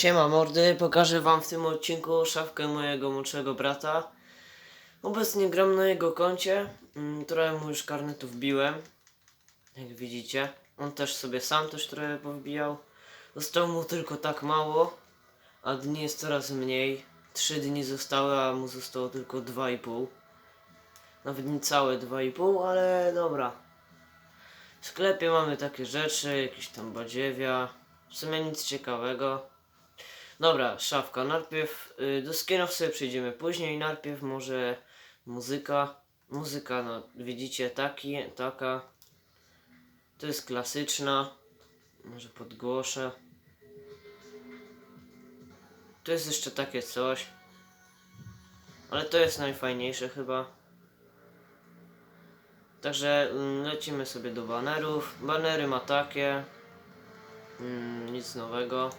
Siema mordy, pokażę wam w tym odcinku szafkę mojego młodszego brata. Obecnie gram na jego koncie, mm, trochę mu już karnetu wbiłem, jak widzicie. On też sobie sam też trochę powbijał. Zostało mu tylko tak mało, a dni jest coraz mniej. Trzy dni zostały, a mu zostało tylko dwa i pół. Nawet niecałe dwa i pół, ale dobra. W sklepie mamy takie rzeczy, jakieś tam badziewia. W sumie nic ciekawego. Dobra, szafka. Najpierw y, do skinów sobie przejdziemy później. Najpierw może muzyka. Muzyka, no widzicie, taki, taka. To jest klasyczna. Może podgłoszę. Tu jest jeszcze takie coś. Ale to jest najfajniejsze chyba. Także mm, lecimy sobie do banerów. Banery ma takie. Mm, nic nowego.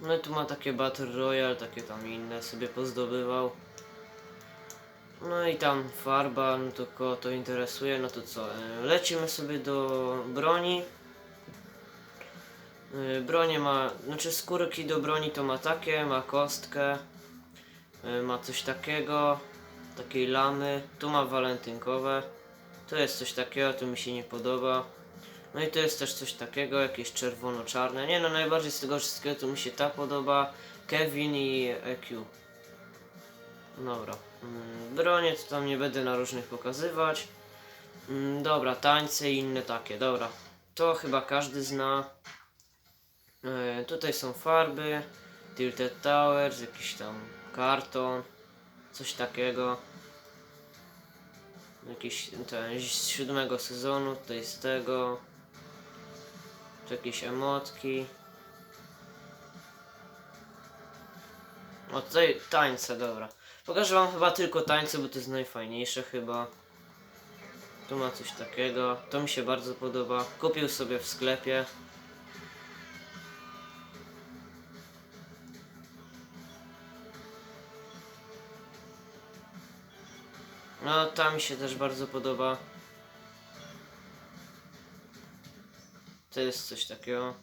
No i tu ma takie Battle Royale, takie tam inne sobie pozdobywał. No i tam farba, no to kogo to interesuje, no to co, e, lecimy sobie do broni. E, Bronie ma, znaczy skórki do broni to ma takie, ma kostkę, e, ma coś takiego, takiej lamy, tu ma walentynkowe, tu jest coś takiego, to mi się nie podoba. No i to jest też coś takiego, jakieś czerwono-czarne. Nie no, najbardziej z tego wszystkiego to mi się ta podoba. Kevin i EQ. Dobra. Mm, Bronie to tam nie będę na różnych pokazywać. Mm, Dobra, tańce i inne takie. Dobra. To chyba każdy zna. E, tutaj są farby. Tilted Towers, jakiś tam karton. Coś takiego. Jakiś ten z siódmego sezonu, tutaj z tego. Tu jakieś emotki. O tutaj tańce, dobra. Pokażę wam chyba tylko tańce, bo to jest najfajniejsze chyba. Tu ma coś takiego. To mi się bardzo podoba. Kupił sobie w sklepie. No, ta mi się też bardzo podoba. To jest coś takiego.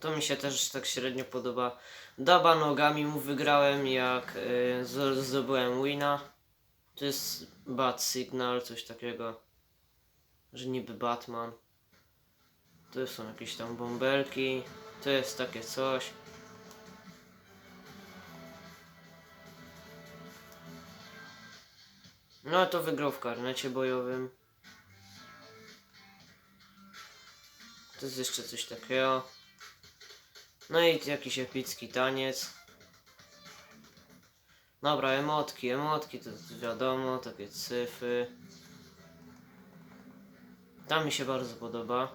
To mi się też tak średnio podoba. Daba nogami mu wygrałem jak y, zdobyłem wina. To jest Bad Signal, coś takiego. Że niby Batman. To są jakieś tam bąbelki. To jest takie coś. No to wygrał w karnecie bojowym. To jest jeszcze coś takiego. No i jakiś epicki taniec. Dobra, emotki, emotki to wiadomo, takie cyfry. Ta mi się bardzo podoba.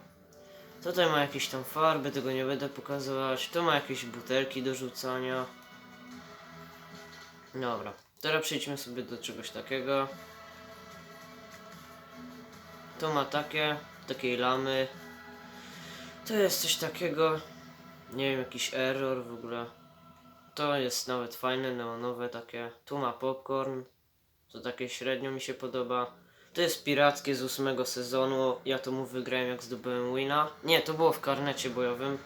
Tutaj ma jakieś tam farby, tego nie będę pokazywać. Tu ma jakieś butelki do rzucania. Dobra, teraz przejdźmy sobie do czegoś takiego. Tu ma takie, takiej lamy. To jest coś takiego. Nie wiem, jakiś error w ogóle. To jest nawet fajne, neonowe takie. Tu ma popcorn. To takie średnio mi się podoba. To jest pirackie z ósmego sezonu. Ja to mu wygrałem jak zdobyłem wina. Nie, to było w karnecie bojowym.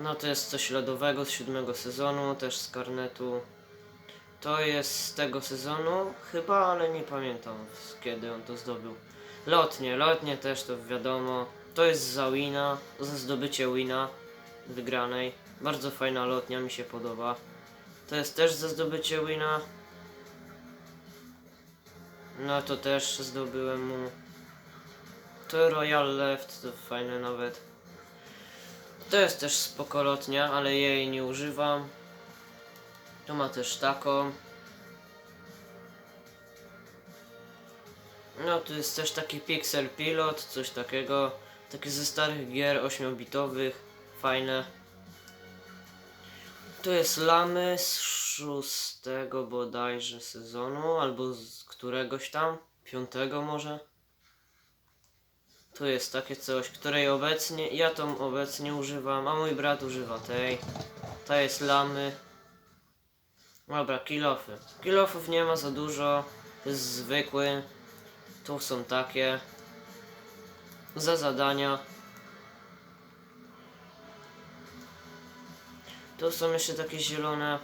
No to jest coś lodowego z siódmego sezonu, też z karnetu. To jest z tego sezonu chyba, ale nie pamiętam kiedy on to zdobył. Lotnie, lotnie też to wiadomo. To jest za wina, za zdobycie wina wygranej. Bardzo fajna lotnia, mi się podoba. To jest też za zdobycie wina. No to też zdobyłem mu. To Royal Left, to fajne nawet. To jest też spoko lotnia, ale jej nie używam. Tu ma też taką. No tu jest też taki Pixel Pilot, coś takiego. Takie ze starych gier 8-bitowych. Fajne. Tu jest Lamy z szóstego bodajże sezonu, albo z któregoś tam, piątego może. Tu jest takie coś, której obecnie, ja tą obecnie używam, a mój brat używa tej. Ta jest Lamy. Dobra, kilofy. Kilofów nie ma za dużo, to jest zwykły. Tu są takie. Za zadania. Tu są jeszcze takie zielone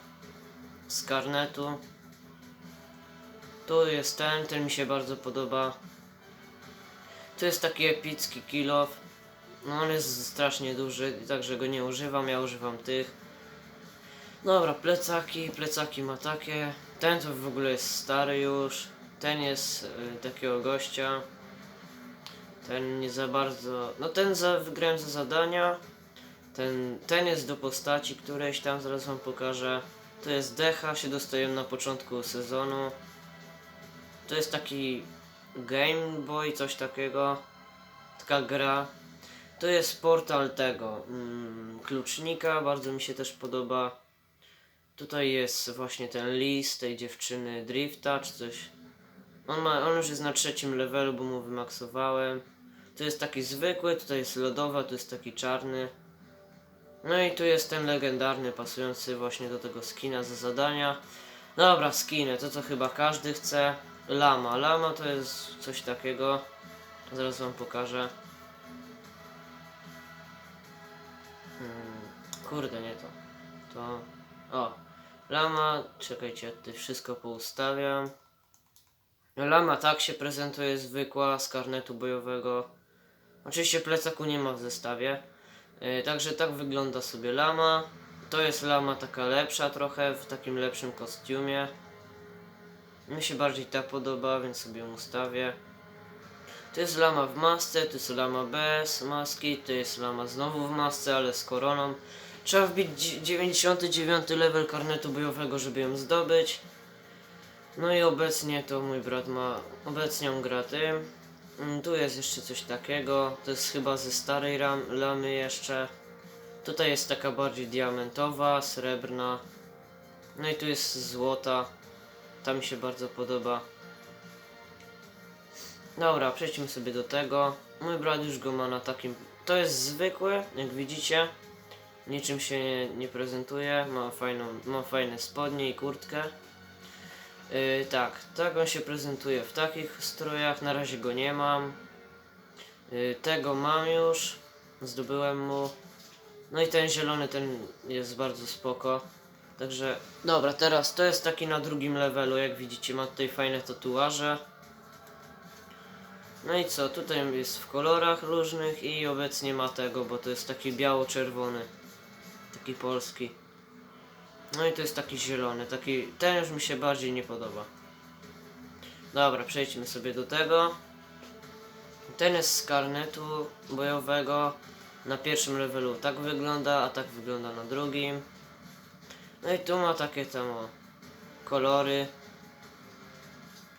z karnetu. Tu jest ten, ten mi się bardzo podoba. Tu jest taki epicki kill off. No on jest strasznie duży, także go nie używam, ja używam tych. Dobra, plecaki, plecaki ma takie. Ten to w ogóle jest stary już. Ten jest y, takiego gościa. Ten nie za bardzo. No ten za, wygrałem za zadania. Ten, ten jest do postaci którejś tam, zaraz wam pokażę. To jest Decha, się dostajemy na początku sezonu. To jest taki Game Boy, coś takiego. Taka gra. To jest portal tego mm, klucznika, bardzo mi się też podoba. Tutaj jest właśnie ten list tej dziewczyny Drifta, czy coś. On, ma, on już jest na trzecim levelu, bo mu wymaksowałem. To jest taki zwykły, tutaj jest lodowa, tu jest taki czarny. No i tu jest ten legendarny, pasujący właśnie do tego skina za zadania. Dobra, skiny, to co chyba każdy chce. Lama. Lama to jest coś takiego. Zaraz wam pokażę. Hmm, kurde, nie to. To. O. Lama. Czekajcie, tutaj wszystko poustawiam. Lama tak się prezentuje zwykła z karnetu bojowego. Oczywiście plecaku nie ma w zestawie. Yy, także tak wygląda sobie lama. To jest lama taka lepsza trochę, w takim lepszym kostiumie. Mi się bardziej ta podoba, więc sobie ją ustawię. To jest lama w masce, to jest lama bez maski, to jest lama znowu w masce, ale z koroną. Trzeba wbić dzi- 99 level karnetu bojowego, żeby ją zdobyć. No i obecnie to mój brat ma, obecnie on gra tym. Mm, Tu jest jeszcze coś takiego, to jest chyba ze starej ram, lamy jeszcze. Tutaj jest taka bardziej diamentowa, srebrna. No i tu jest złota. Ta mi się bardzo podoba. Dobra, przejdźmy sobie do tego. Mój brat już go ma na takim... To jest zwykły, jak widzicie. Niczym się nie, nie prezentuje. Ma, fajną, ma fajne spodnie i kurtkę. Yy, tak, tak on się prezentuje w takich strojach. Na razie go nie mam. Yy, tego mam już. Zdobyłem mu. No i ten zielony, ten jest bardzo spoko. Także, dobra, teraz to jest taki na drugim levelu, jak widzicie, ma tutaj fajne tatuaże. No i co, tutaj jest w kolorach różnych i obecnie ma tego, bo to jest taki biało-czerwony. Taki polski. No i to jest taki zielony, taki, ten już mi się bardziej nie podoba. Dobra, przejdźmy sobie do tego. Ten jest z karnetu bojowego. Na pierwszym levelu tak wygląda, a tak wygląda na drugim. No i tu ma takie tam o, kolory.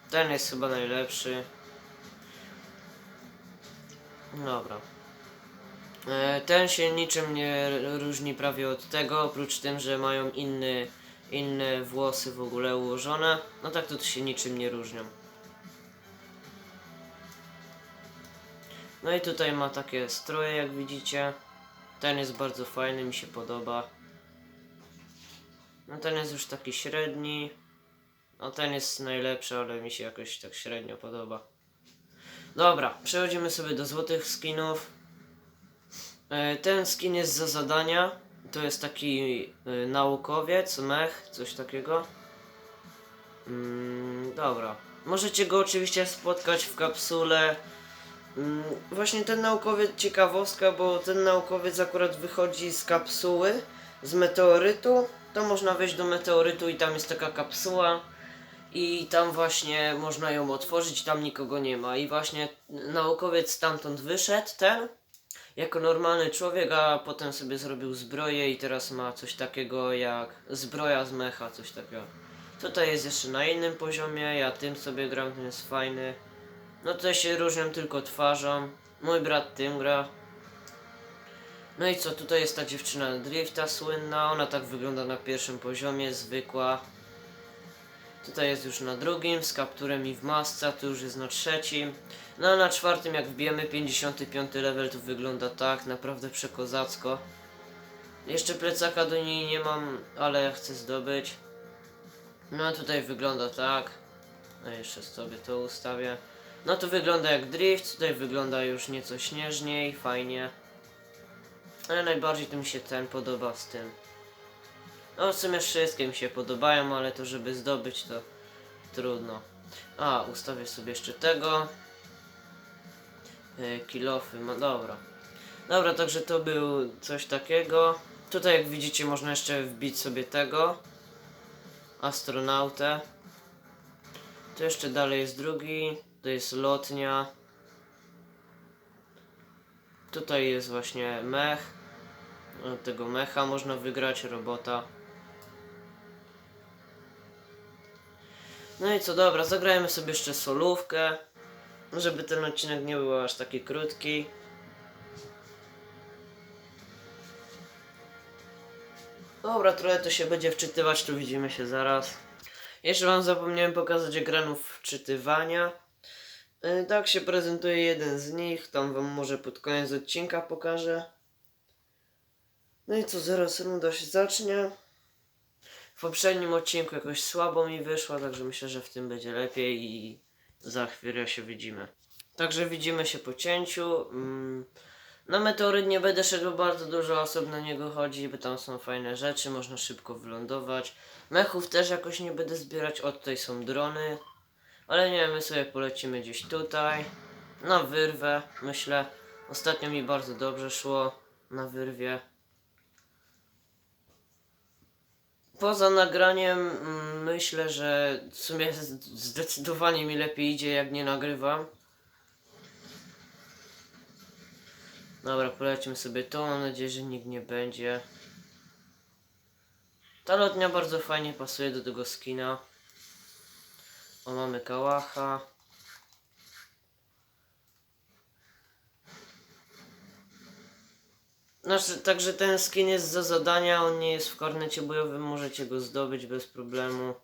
Ten jest chyba najlepszy. Dobra. E, Ten się niczym nie różni prawie od tego, oprócz tym, że mają inny, inne włosy w ogóle ułożone. No tak to się niczym nie różnią. No i tutaj ma takie stroje, jak widzicie. Ten jest bardzo fajny, mi się podoba. No ten jest już taki średni. No ten jest najlepszy, ale mi się jakoś tak średnio podoba. Dobra, przechodzimy sobie do złotych skinów. E, Ten skin jest za zadania. To jest taki e, naukowiec, mech, coś takiego. Mm, dobra. Możecie go oczywiście spotkać w kapsule. Mm, właśnie ten naukowiec, ciekawostka, bo ten naukowiec akurat wychodzi z kapsuły, z meteorytu. To można wejść do meteorytu i tam jest taka kapsuła. I tam właśnie można ją otworzyć, tam nikogo nie ma. I właśnie naukowiec stamtąd wyszedł, ten, jako normalny człowiek, a potem sobie zrobił zbroję i teraz ma coś takiego jak zbroja z mecha, coś takiego. Tutaj jest jeszcze na innym poziomie, ja tym sobie gram, ten jest fajny. No tutaj się różnią tylko twarzą. Mój brat tym gra. No i co, tutaj jest ta dziewczyna Drifta słynna, ona tak wygląda na pierwszym poziomie, zwykła. Tutaj jest już na drugim, z kapturem i w masce, tu już jest na trzecim. No a na czwartym jak wbijemy 55 level to wygląda tak, naprawdę przekozacko. Jeszcze plecaka do niej nie mam, ale chcę zdobyć. No tutaj wygląda tak. No jeszcze sobie to ustawię. No to wygląda jak drift, tutaj wygląda już nieco śnieżniej, fajnie. Ale najbardziej to mi się ten podoba z tym. No w sumie wszystkie mi się podobają, ale to żeby zdobyć to trudno. A, ustawię sobie jeszcze tego. E, kilofy, no dobra. Dobra, także to był coś takiego. Tutaj jak widzicie można jeszcze wbić sobie tego. Astronautę. Tu jeszcze dalej jest drugi. To jest lotnia. Tutaj jest właśnie mech. Od tego mecha można wygrać robota. No i co dobra, zagrajmy sobie jeszcze solówkę. Żeby ten odcinek nie był aż taki krótki. Dobra, trochę to się będzie wczytywać, tu widzimy się zaraz. Jeszcze wam zapomniałem pokazać ekranów wczytywania. Yy, Tak się prezentuje jeden z nich, tam wam może pod koniec odcinka pokażę. No i co, zaraz runda się zacznie. Poprzednim odcinku jakoś słabo mi wyszła, także myślę, że w tym będzie lepiej i za chwilę się widzimy. Także widzimy się po cięciu. Mm, Na meteoryt nie będę szedł, bardzo dużo osób na niego chodzi, bo tam są fajne rzeczy, można szybko wylądować. Mechów też jakoś nie będę zbierać, o tutaj są drony. Ale nie, my sobie polecimy gdzieś tutaj. Na wyrwę, myślę. Ostatnio mi bardzo dobrze szło na wyrwie. Poza nagraniem mm, myślę, że w sumie zdecydowanie mi lepiej idzie jak nie nagrywam. Dobra, polecimy sobie tu, mam nadzieję, że nikt nie będzie. Ta lotnia bardzo fajnie pasuje do tego skina. O, mamy kałacha. Znaczy, także ten skin jest za zadania, on nie jest w karnecie bojowym, możecie go zdobyć bez problemu.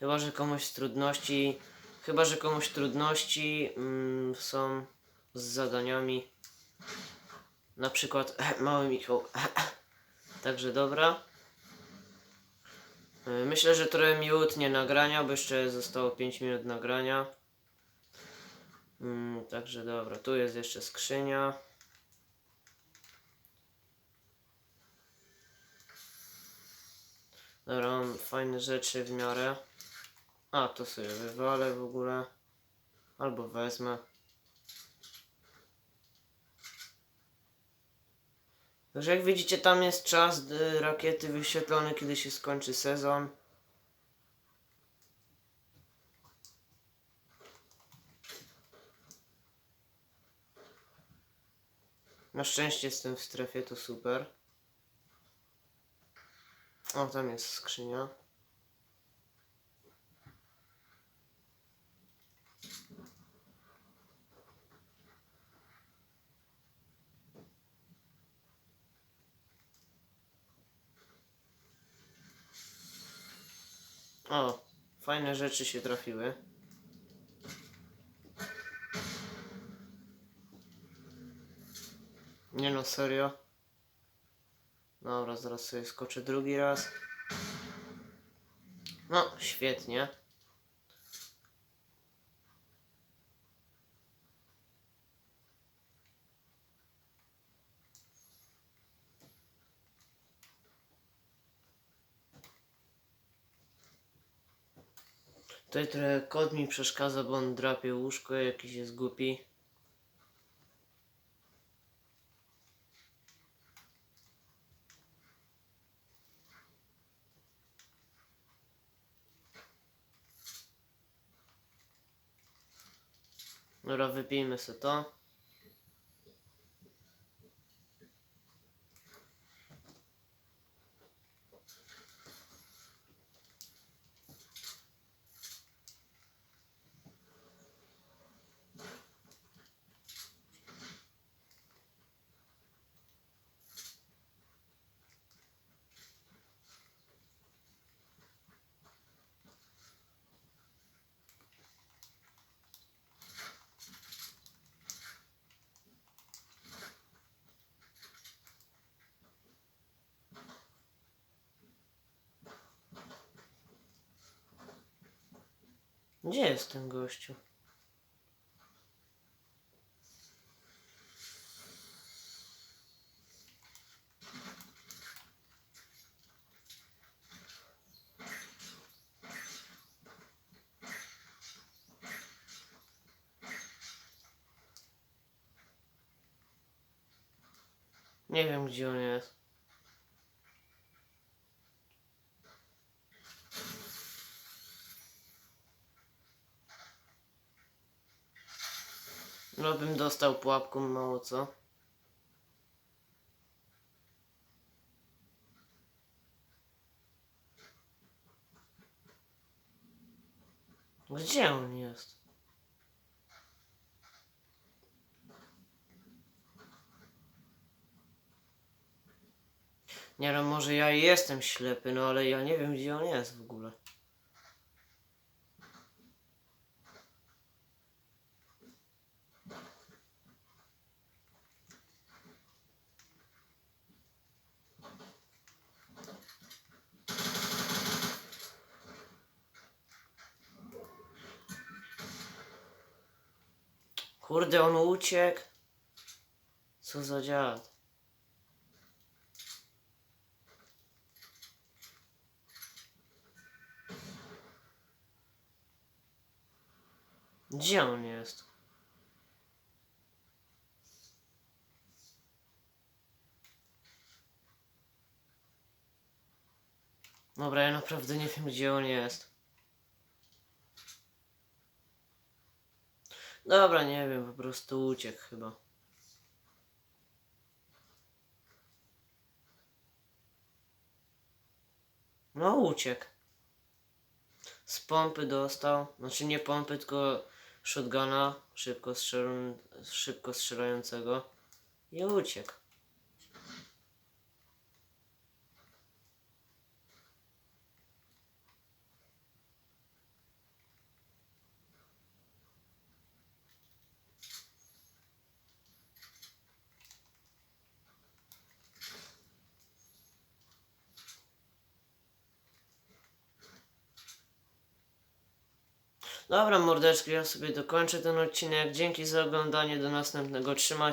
Chyba, że komuś trudności, chyba, że komuś trudności mm, są z zadaniami. Na przykład mały Michał. Także dobra. Y, Myślę, że trochę mi utnie nagrania, bo jeszcze zostało 5 minut nagrania. Mm, także dobra, tu jest jeszcze skrzynia. Dobra, mam fajne rzeczy w miarę. A, to sobie wywalę w ogóle. Albo wezmę. Także jak widzicie, tam jest czas y, rakiety wyświetlony, kiedy się skończy sezon. Na szczęście jestem w strefie, to super. O, tam jest skrzynia. O, fajne rzeczy się trafiły. Nie no, serio. Dobra, zaraz sobie skoczę drugi raz. No, świetnie. Tutaj trochę kot mi przeszkadza, bo on drapie łóżko, jakiś jest głupi. Dobra, wypijmy Gdzie jest ten gościu? Nie wiem gdzie on jest. No bym dostał pułapką mało co. Gdzie on jest? Nie no, może ja jestem ślepy, no ale ja nie wiem gdzie on jest w ogóle. Kurde, on uciekł. Co za dziad. Gdzie on jest? Dobra, ja naprawdę nie wiem gdzie on jest. Dobra, nie wiem, po prostu uciekł chyba. No uciekł. Z pompy dostał, znaczy nie pompy, tylko shotguna szybko, strzel... szybko strzelającego i uciekł. Dobra, mordeczki, ja sobie dokończę ten odcinek. Dzięki za oglądanie, do następnego. Trzymajcie